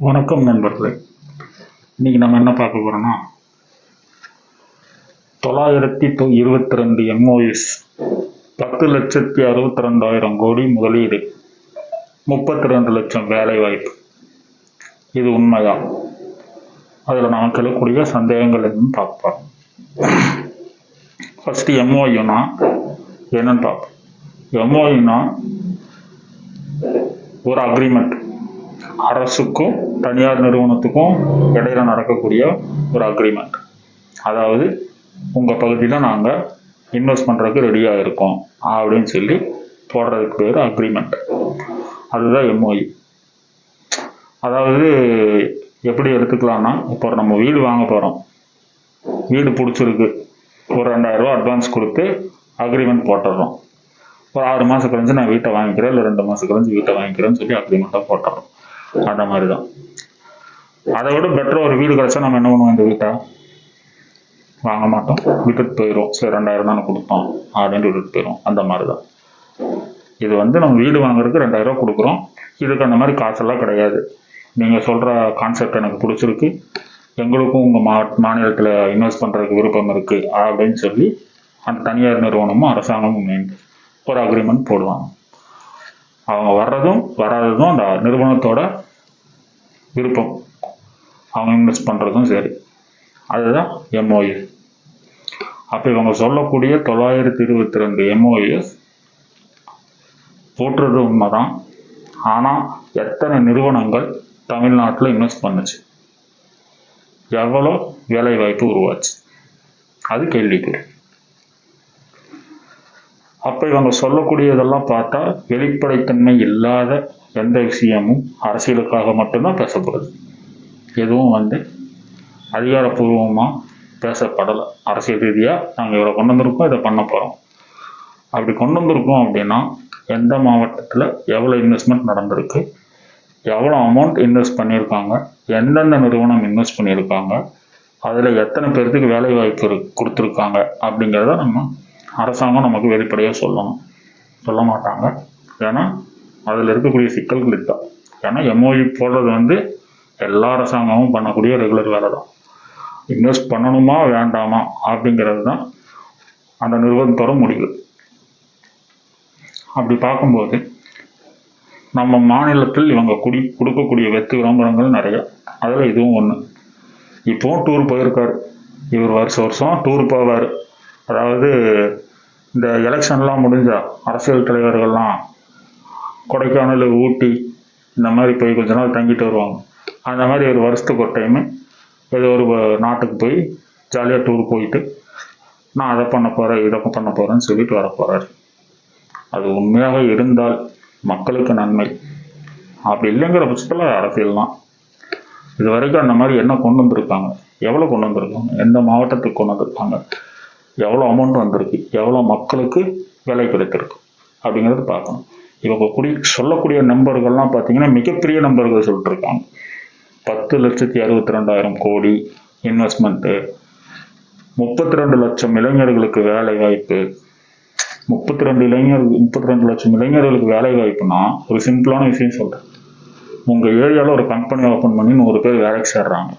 வணக்கம் நண்பர்களே. இன்னைக்கு நம்ம என்ன பார்க்க போறோம்னா தொள்ளாயிரத்தி தொ- இருபத்தி ரெண்டு எம்ஓஎஸ் பத்து லட்சத்தி அறுபத்தி ரெண்டாயிரம் கோடி முதலீடு முப்பத்தி ரெண்டு லட்சம் வேலை வாய்ப்பு இது உண்மைதான். அதில் நான் எழக்கூடிய சந்தேகங்கள் என்னன்னு பார்ப்போம் ஃபஸ்ட்டு எம்ஓயுனா என்னன்னு பார்ப்போம். எம்ஓயுனா ஒரு அக்ரிமெண்ட் அரசுக்கும் தனியார் நிறுவனத்துக்கும் இடையில நடக்கக்கூடிய ஒரு அக்ரிமெண்ட் அதாவது உங்கள் பகுதியில் நாங்கள் இன்வெஸ்ட் பண்ணுறதுக்கு ரெடியாக இருக்கோம் அப்படின்னு சொல்லி போடுறதுக்கு பேர் அக்ரிமெண்ட் அதுதான் எம்ஓஇ அதாவது எப்படி எடுத்துக்கலாம்னா இப்போ நம்ம வீடு வாங்க போகிறோம் வீடு பிடிச்சிருக்கு. ஒரு ரெண்டாயிரம் ரூபாய் அட்வான்ஸ் கொடுத்து அக்ரிமெண்ட் போட்டுடுறோம் ஒரு ஆறு மாதம் கழிஞ்சு நான் வீட்டை வாங்கிக்கிறேன் இல்லை ரெண்டு மாதம் கழிஞ்சு வீட்டை வாங்கிக்கிறேன்னு சொல்லி அக்ரிமெண்ட்டாக போட்டுறோம். அந்த மாதிரி தான் அதை விட பெட்டராக ஒரு வீடு கிடைச்சா நம்ம என்ன பண்ணுவோம் இந்த வீட்டை? வாங்க மாட்டோம். விட்டுட்டு போயிடும் சரி ரெண்டாயிரம் தானே கொடுத்தோம். அப்படின்னு விட்டுட்டு போயிடும் அந்த மாதிரி தான் இது வந்து நம்ம வீடு வாங்குறதுக்கு ரெண்டாயிரம் ரூபா கொடுக்குறோம். இதுக்கு அந்த மாதிரி காசெல்லாம் கிடையாது. நீங்கள் சொல்கிற கான்செப்ட் எனக்கு பிடிச்சிருக்கு. எங்களுக்கும் உங்கள் மா மாநிலத்தில் இன்வெஸ்ட் பண்ணுறதுக்கு விருப்பம் இருக்குது அப்படின்னு சொல்லி அந்த தனியார் நிறுவனமும் அரசாங்கமும் ஒரு அக்ரிமெண்ட் போடுவாங்க. அவங்க வர்றதும் வராததும் அந்த நிறுவனத்தோட விருப்பம். அவங்க இன்வெஸ்ட் பண்ணுறதும் சரி. அதுதான் எம்ஓஎஸ் அப்போ இவங்க சொல்லக்கூடிய தொள்ளாயிரத்தி இருபத்தி ரெண்டு எம்ஓஎஸ் போட்டுறது உண்மைதான். ஆனால் எத்தனை நிறுவனங்கள் தமிழ்நாட்டில் இன்வெஸ்ட் பண்ணுச்சு? எவ்வளோ வேலை வாய்ப்பு உருவாச்சு? அது கேள்விக்குறி. அப்போ இவங்க சொல்லக்கூடியதெல்லாம் பார்த்தா வெளிப்படைத்தன்மை இல்லாத எந்த விஷயமும் அரசியலுக்காக மட்டும்தான் பேசப்படுது. எதுவும் வந்து அதிகாரப்பூர்வமாக பேசப்படலை. அரசியல் ரீதியாக நாங்கள் இவ்வளோ கொண்டு வந்திருக்கோம் இதை பண்ண போகிறோம் அப்படி கொண்டு வந்திருக்கோம் அப்படின்னா எந்த மாவட்டத்தில் எவ்வளோ இன்வெஸ்ட்மெண்ட் நடந்திருக்கு எவ்வளோ அமௌண்ட் இன்வெஸ்ட் பண்ணியிருக்காங்க எந்தெந்த நிறுவனம் இன்வெஸ்ட் பண்ணியிருக்காங்க அதில் எத்தனை பேர்த்துக்கு வேலை வாய்ப்பு கொடுத்துருக்காங்க அப்படிங்கிறத நம்ம அரசாங்கம் நமக்கு வெளிப்படையாக சொல்லணும். சொல்ல மாட்டாங்க. ஏன்னா அதில் இருக்கக்கூடிய சிக்கல்கள் இதுதான். ஏன்னா எம்ஓஇ போடுறது வந்து எல்லா அரசாங்கமும் பண்ணக்கூடிய ரெகுலர் வேலை தான் இன்வெஸ்ட் பண்ணணுமா வேண்டாமா அப்படிங்கிறது தான் அந்த நிறுவனத்தோட முடிவு. அப்படி பார்க்கும்போது நம்ம மாநிலத்தில் இவங்க குடி கொடுக்கக்கூடிய வெத்து விளம்பரங்கள் நிறைய. அதில் இதுவும் ஒன்று இப்போவும் டூர் போயிருக்காரு. இவர் வருஷம் வருஷம் டூர் போவார். அதாவது இந்த எலெக்ஷன்லாம் முடிஞ்சால் அரசியல் தலைவர்கள்லாம் கொடைக்கானல் ஊட்டி இந்த மாதிரி போய் கொஞ்ச நாள் தங்கிட்டு வருவாங்க. அந்த மாதிரி ஒரு வருஷத்துக்கு ஒரு டைமு ஏதோ ஒரு நாட்டுக்கு போய் ஜாலியாக டூர் போயிட்டு நான் அதை பண்ண போகிறேன் இதை பண்ண போகிறேன்னு சொல்லிட்டு வர போகிறாரு அது உண்மையாக இருந்தால் மக்களுக்கு நன்மை. அப்படி இல்லைங்கிற பட்சத்தில் அரசியல் தான் இது வரைக்கும் அந்த மாதிரி என்ன கொண்டு வந்திருக்காங்க? எவ்வளோ கொண்டு வந்திருக்காங்க? எந்த மாவட்டத்துக்கு கொண்டு வந்திருக்காங்க? எவ்வளோ அமௌண்ட் வந்திருக்கு எவ்வளோ மக்களுக்கு வேலை கிடைத்திருக்கு அப்படிங்கிறது பார்க்கணும். இவங்க கூடிய சொல்லக்கூடிய நம்பர்கள்லாம் பார்த்தீங்கன்னா மிகப்பெரிய நம்பர்கள் சொல்லிட்டுருக்காங்க. பத்து லட்சத்தி அறுபத்தி ரெண்டாயிரம் கோடி இன்வெஸ்ட்மெண்ட்டு முப்பத்தி ரெண்டு லட்சம் இளைஞர்களுக்கு வேலை வாய்ப்பு. முப்பத்தி ரெண்டு இளைஞர் முப்பத்தி ரெண்டு லட்சம் இளைஞர்களுக்கு வேலை வாய்ப்புனா ஒரு சிம்பிளான விஷயம் சொல்கிறேன் உங்கள் ஏரியாவில் ஒரு கம்பெனி ஓப்பன் பண்ணி நூறு பேர் வேலைக்கு சேர்றாங்க.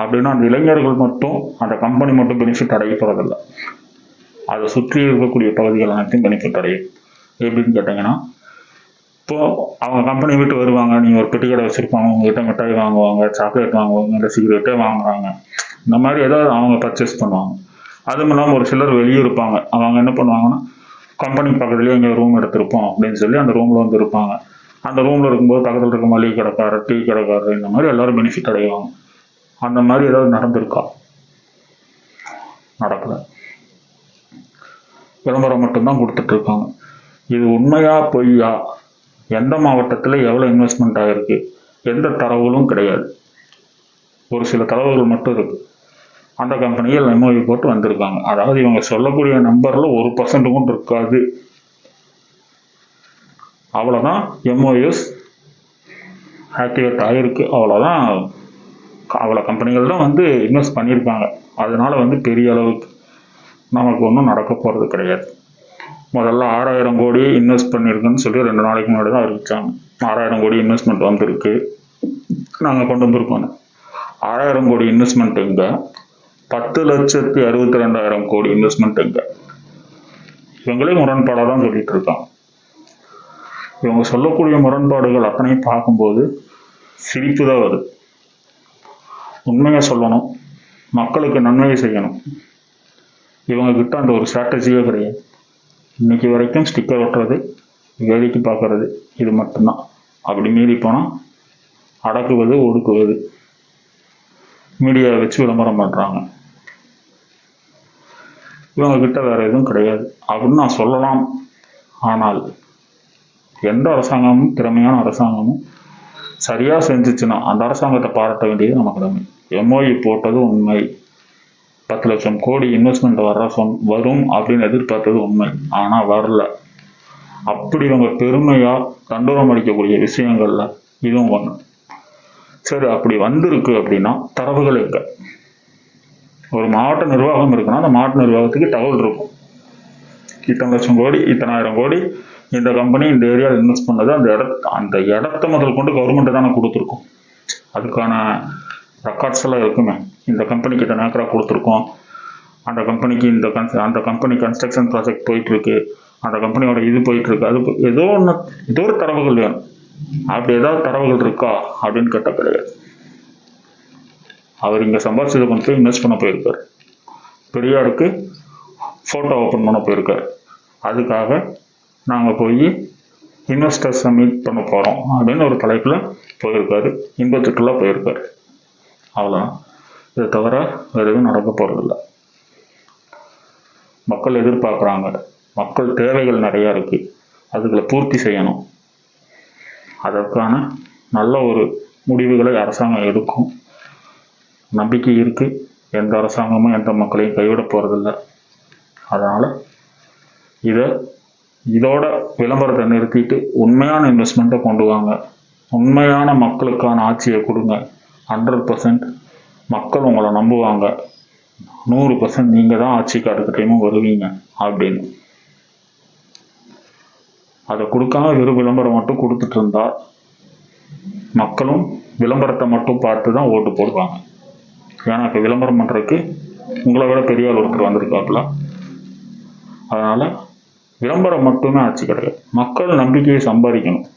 அப்படின்னா அந்த இளைஞர்கள் மட்டும் அந்த கம்பெனி மட்டும் பெனிஃபிட் அடைய போகிறதில்ல அதை சுற்றி இருக்கக்கூடிய பகுதிகள் அனைத்தும் பெனிஃபிட் அடையும். எப்படின்னு கேட்டிங்கன்னா இப்போ அவங்க கம்பெனி விட்டு வருவாங்க நீங்கள் ஒரு பெட்டி கடை வச்சுருப்பாங்க உங்ககிட்ட மிட்டாய் வாங்குவாங்க சாக்லேட் வாங்குவாங்க இல்லை சிகரெட்டே வாங்குறாங்க. இந்த மாதிரி ஏதாவது அவங்க பர்ச்சேஸ் பண்ணுவாங்க. அதுவும் இல்லாமல் ஒரு சிலர் வெளியே இருப்பாங்க. அவங்க என்ன பண்ணுவாங்கன்னா கம்பெனி பக்கத்துலேயே இங்கே ரூம் எடுத்திருப்போம் அப்படின்னு சொல்லி அந்த ரூமில் வந்து இருப்பாங்க. அந்த ரூமில் இருக்கும்போது பக்கத்தில் இருக்க மளிகை கடைக்காரர் டீ கடைக்காரர் இந்த மாதிரி எல்லோரும் பெனிஃபிட் அடைவாங்க. அந்த மாதிரி ஏதாவது நடந்திருக்கா? நடக்கல. விளம்பரம் மட்டும்தான் கொடுத்துட்டு இருக்காங்க. இது உண்மையா பொய்யா? எந்த மாவட்டத்தில் எவ்வளோ இன்வெஸ்ட்மெண்ட் ஆகிருக்கு எந்த தரவுகளும் கிடையாது. ஒரு சில தரவுகள் மட்டும் இருக்கு. அந்த கம்பெனியில் எம்ஓவி போட்டு வந்திருக்காங்க. அதாவது இவங்க சொல்லக்கூடிய நம்பரில் ஒரு பர்சன்ட் கூட இருக்காது. அவ்வளோதான் எம்ஓஎஸ் ஆக்டிவேட் ஆகிருக்கு அவ்வளோதான் அவ்வளோ கம்பெனிகள் தான் வந்து இன்வெஸ்ட் பண்ணியிருக்காங்க. அதனால் வந்து பெரிய அளவுக்கு நமக்கு ஒன்றும் நடக்க போகிறது கிடையாது. முதல்ல ஆறாயிரம் கோடி இன்வெஸ்ட் பண்ணியிருக்குன்னு சொல்லி ரெண்டு நாளைக்கு முன்னாடி தான் அறிவிச்சாங்க. ஆறாயிரம் கோடி இன்வெஸ்ட்மெண்ட் வந்திருக்கு. நாங்கள் கொண்டு வந்திருக்கோம் ஆறாயிரம் கோடி இன்வெஸ்ட்மெண்ட் இங்கே பத்து லட்சத்தி அறுபத்தி ரெண்டாயிரம் கோடி இன்வெஸ்ட்மெண்ட் இங்கே இவங்களே முரண்பாடாக தான் சொல்லிட்டு இருக்காங்க. இவங்க சொல்லக்கூடிய முரண்பாடுகள் அத்தனையும் பார்க்கும்போது சிரிப்பு தான் வருது. உண்மையை சொல்லணும். மக்களுக்கு நன்மையை செய்யணும். இவங்க கிட்ட அந்த ஒரு ஸ்ட்ராட்டஜியே கிடையாது. இன்னைக்கு வரைக்கும் ஸ்டிக்கர் ஒட்டுறது வேடிக்கை பார்க்கறது இது மட்டும்தான். அப்படி மீறி போனால் அடக்குவது ஒடுக்குவது மீடியாவை வச்சு விளம்பரம் பண்ணுறாங்க இவங்க கிட்ட வேற எதுவும் கிடையாது. அப்படின்னு நான் சொல்லலாம். ஆனால் எந்த அரசாங்கமும் திறமையான அரசாங்கமும் சரியா செஞ்சிச்சுன்னா அந்த அரசாங்கத்தை பாராட்ட வேண்டியது நம்ம கடமை எம்ஓஇ போட்டது உண்மை. பத்து லட்சம் கோடி இன்வெஸ்ட்மெண்ட் வர சொன் வரும் அப்படின்னு எதிர்பார்த்தது உண்மை. ஆனால் வரல. அப்படி இவங்க பெருமையா தண்டோரம் அடிக்கக்கூடிய விஷயங்கள்ல இதுவும் ஒன்று சரி அப்படி வந்திருக்கு அப்படின்னா தரவுகள் இருக்க ஒரு மாவட்ட நிர்வாகம் இருக்குன்னா அந்த மாவட்ட நிர்வாகத்துக்கு தகவல் இருக்கும். இத்தனை லட்சம் கோடி இத்தனாயிரம் கோடி இந்த கம்பெனி இந்த ஏரியாவில் இன்வெஸ்ட் பண்ணது அந்த இடத்த அந்த இடத்த முதல் கொண்டு கவர்மெண்ட் தானே கொடுத்துருக்கோம். அதுக்கான ரெக்கார்ட்ஸ் எல்லாம் இருக்குமே. இந்த கம்பெனிக்கு இத்தனை ஏக்கரா கொடுத்துருக்கோம். அந்த கம்பெனிக்கு இந்த கன்ஸ் அந்த கம்பெனி கன்ஸ்ட்ரக்ஷன் ப்ராஜெக்ட் போயிட்டுருக்கு. அந்த கம்பெனியோட இது போயிட்டுருக்கு. அது ஏதோ ஒன்று ஏதோ ஒரு தரவுகள் வேணும். அப்படி ஏதாவது தரவுகள் இருக்கா? அப்படின்னு கேட்டால் கிடையாது. அவர் இங்கே சம்பாதிச்சதை கொண்டு போய் இன்வெஸ்ட் பண்ண போயிருக்கார். பெரியாருக்கு ஃபோட்டோ ஓப்பன் பண்ண போயிருக்கார். அதுக்காக நாங்கள் போய் இன்வெஸ்டர்ஸை மீட் பண்ண போகிறோம் அப்படின்னு ஒரு தலைப்பில் போயிருக்காரு. இன்பத்துக்குள்ளே போயிருக்காரு. அவ்வளோதான் இதை தவிர வேறு எதுவும் நடக்க போகிறதில்ல மக்கள் எதிர்பார்க்குறாங்க. மக்கள் தேவைகள் நிறையா இருக்குது அதுகளை பூர்த்தி செய்யணும். அதற்கான நல்ல ஒரு முடிவுகளை அரசாங்கம் எடுக்கும். நம்பிக்கை இருக்குது எந்த அரசாங்கமும் எந்த மக்களையும் கைவிட போகிறதில்ல அதனால் இதை இதோட விளம்பரத்தை நிறுத்திட்டு உண்மையான இன்வெஸ்ட்மெண்ட்டை கொண்டு வாங்க. உண்மையான மக்களுக்கான ஆட்சியை கொடுங்க. ஹண்ட்ரட் பர்சன்ட் மக்கள் உங்களை நம்புவாங்க. நூறு பர்சன்ட் நீங்கள் தான் ஆட்சிக்கு அடுத்த டைமும் வருவீங்க அப்படின்னு. அதை கொடுக்காம வெறும் விளம்பரம் மட்டும் கொடுத்துட்டு இருந்தா மக்களும் விளம்பரத்தை மட்டும் பார்த்து தான் ஓட்டு போடுவாங்க. ஏன்னா இப்போ விளம்பரம் பண்ணுறதுக்கு உங்களை விட பெரிய ஆள் ஒருத்தர் வந்திருக்காப்புல. அதனால் விளம்பரம் மட்டுமே ஆட்சி கிடையாது மக்கள் நம்பிக்கையை சம்பாதிக்கணும்.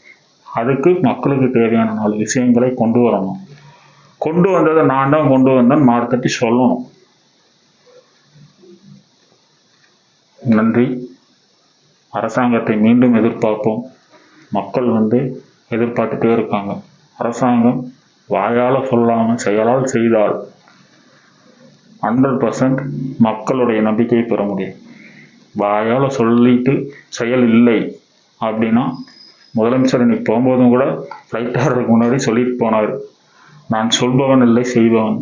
அதுக்கு மக்களுக்கு தேவையான நாலு விஷயங்களை கொண்டு வரணும். கொண்டு வந்ததை நான் தான் கொண்டு வந்தேன் மார்த்தட்டி சொல்லணும். நன்றி. அரசாங்கத்தை மீண்டும் எதிர்பார்ப்போம். மக்கள் வந்து எதிர்பார்த்துட்டே இருக்காங்க. அரசாங்கம் வாயால் சொல்லாமல் செயலால் செய்தால் ஹண்ட்ரட் பர்சன்ட் மக்களுடைய நம்பிக்கையை பெற முடியும். வாயால் சொல்லிட்டு செயல் இல்லை அப்படின்னா முதலமைச்சர் இன்னைக்கு போகும்போதும் கூட ஃப்ளைட் ஆடுறதுக்கு முன்னாடி சொல்லிட்டு போனார். நான் சொல்பவன் இல்லை செய்பவன்.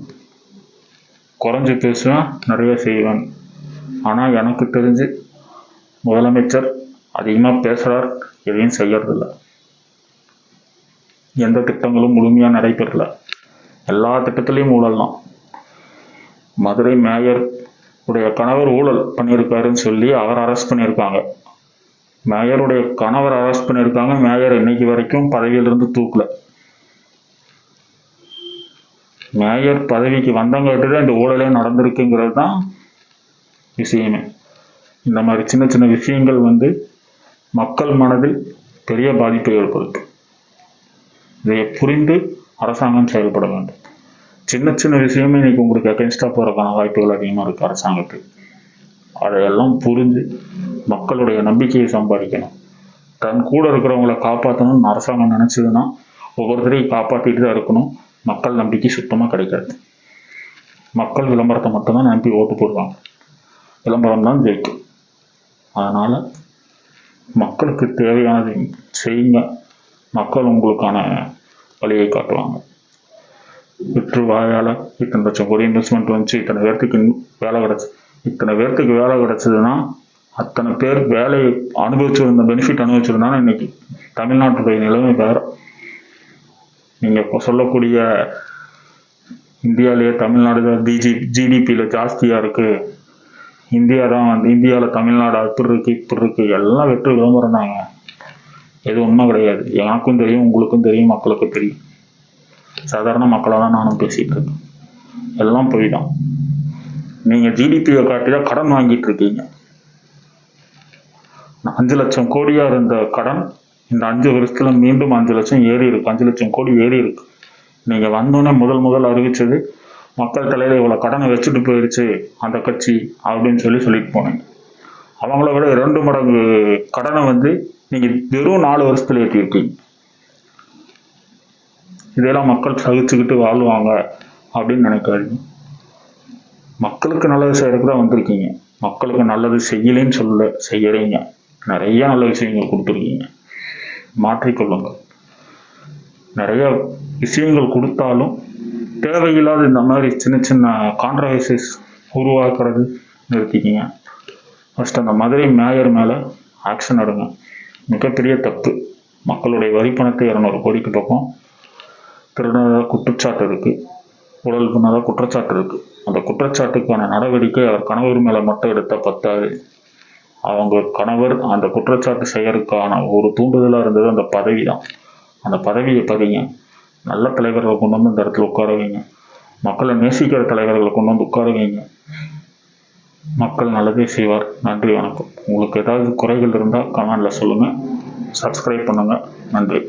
குறைஞ்சி பேசுவேன் நிறைய செய்வேன். ஆனால் எனக்கு தெரிஞ்சு முதலமைச்சர் அதிகமாக பேசுகிறார் எதையும் செய்யறதில்ல. எந்த திட்டங்களும் முழுமையாக நடைபெறல. எல்லா திட்டத்திலையும் ஊழல் தான் மதுரை மேயர் உடைய கணவர் ஊழல் பண்ணியிருக்காருன்னு சொல்லி அவர் அரெஸ்ட் பண்ணியிருக்காங்க. மேயருடைய கணவர் அரெஸ்ட் பண்ணியிருக்காங்க. மேயர் இன்னைக்கு வரைக்கும் பதவியிலிருந்து தூக்கல. மேயர் பதவிக்கு வந்தங்காட்டு தான் இந்த ஊழலே நடந்திருக்குங்கிறது தான் விஷயமே. இந்த மாதிரி சின்ன சின்ன விஷயங்கள் வந்து மக்கள் மனதில் பெரிய பாதிப்பை ஏற்படுத்தும். இதை புரிந்து அரசாங்கம் செயல்பட வேண்டும். சின்ன சின்ன விஷயமே இன்னைக்கு உங்களுக்கு அகேன்ஸ்டாக போகிறதுக்கான வாய்ப்புகள் அதிகமாக இருக்குது அரசாங்கத்துக்கு. அதையெல்லாம் புரிஞ்சு மக்களுடைய நம்பிக்கையை சம்பாதிக்கணும். தன் கூட இருக்கிறவங்கள காப்பாற்றணும்னு அரசாங்கம் நினச்சதுன்னா ஒவ்வொருத்தரையும் காப்பாற்றிட்டு தான் இருக்கணும். மக்கள் நம்பிக்கை சுத்தமாக கிடைக்காது. மக்கள் விளம்பரத்தை மட்டும்தான் நம்பி ஓட்டு போடுவாங்க. விளம்பரம் தான் ஜெயிக்கும். அதனால் மக்களுக்கு தேவையானதை செய்யுங்க. மக்கள் உங்களுக்கான வழியை காட்டுவாங்க. விற்று வாயால் இத்தனை லட்சம் கோடி இன்வெஸ்ட்மெண்ட் வந்துச்சு இத்தனை பேர்த்துக்கு வேலை கிடச்சி. இத்தனை பேர்த்துக்கு வேலை கிடச்சதுன்னா அத்தனை பேர் வேலை அனுபவிச்சிருந்த பெனிஃபிட் அனுபவிச்சிருந்தாலும் இன்னைக்கு தமிழ்நாட்டுடைய நிலைமை வேறு. நீங்கள் இப்போ சொல்லக்கூடிய இந்தியாவிலேயே தமிழ்நாடு தான் பிஜி ஜிடிபியில் ஜாஸ்தியாக இருக்குது இந்தியா தான் வந்து இந்தியாவில் தமிழ்நாடு அப்படி இருக்குது இப்படி இருக்குது எல்லாம் வெற்றி விளம்பரம் தாங்க. எதுவும் உண்மை கிடையாது. எனக்கும் தெரியும் உங்களுக்கும் தெரியும் மக்களுக்கும் தெரியும். சாதாரண மக்களாக தான் நானும் பேசிகிட்டு இருக்கேன் எல்லாம் போய் தான் நீங்கள் ஜிடிபியை காட்டி தான் கடன் வாங்கிட்டு இருக்கீங்க அஞ்சு லட்சம் கோடியாக இருந்த கடன் இந்த அஞ்சு வருஷத்துல மீண்டும் அஞ்சு லட்சம் ஏறி இருக்கு. அஞ்சு லட்சம் கோடி ஏறி இருக்கு. நீங்கள் வந்தோடனே முதல் முதல் அறிவிச்சது மக்கள் தலையில் இவ்வளோ கடனை வச்சுட்டு போயிடுச்சு அந்த கட்சி அப்படின்னு சொல்லி சொல்லிட்டு போனேன். அவங்கள விட இரண்டு மடங்கு கடனை வந்து நீங்கள் வெறும் நாலு வருஷத்துல ஏற்றிருக்கீங்க இதெல்லாம் மக்கள் சகிச்சுக்கிட்டு வாழ்வாங்க அப்படின்னு நினைக்காதீங்க. மக்களுக்கு நல்லது செய்யறதுக்கு தான் வந்திருக்கீங்க. மக்களுக்கு நல்லது செய்யலைன்னு சொல்ல செய்யறீங்க. நிறைய நல்ல விஷயங்கள் கொடுத்துருக்கீங்க. மாற்றிக்கொள்ளுங்கள். நிறைய விஷயங்கள் கொடுத்தாலும் தேவையில்லாத இந்த மாதிரி சின்ன சின்ன கான்ட்ரவர்சிஸ் உருவாக்குறது நிறுத்திக்கிங்க. ஃபஸ்ட் அந்த மதுரை மேயர் மேலே ஆக்ஷன் எடுங்க. மிகப்பெரிய தப்பு. மக்களுடைய வரிப்பணத்தை இரநூறு கோடிக்கு பக்கம் திருடுனதாக குற்றச்சாட்டு இருக்குது உடல் பண்ணதாக குற்றச்சாட்டு இருக்குது அந்த குற்றச்சாட்டுக்கான நடவடிக்கை அவர் கணவர் மேலே மட்டும் எடுத்தால் பத்தாது. அவங்க கணவர் அந்த குற்றச்சாட்டு செய்யறதுக்கான ஒரு தூண்டுதலாக இருந்தது அந்த பதவி தான் அந்த பதவியை பதிங்க நல்ல தலைவர்களை கொண்டு வந்து இந்த இடத்துல உட்கார வைங்க. மக்களை நேசிக்கிற தலைவர்களை கொண்டு வந்து உட்கார வைங்க. மக்கள் நல்லதே செய்வார். நன்றி வணக்கம். உங்களுக்கு ஏதாவது குறைகள் இருந்தால் கமெண்டில் சொல்லுங்கள் சப்ஸ்கிரைப் பண்ணுங்கள் நன்றி.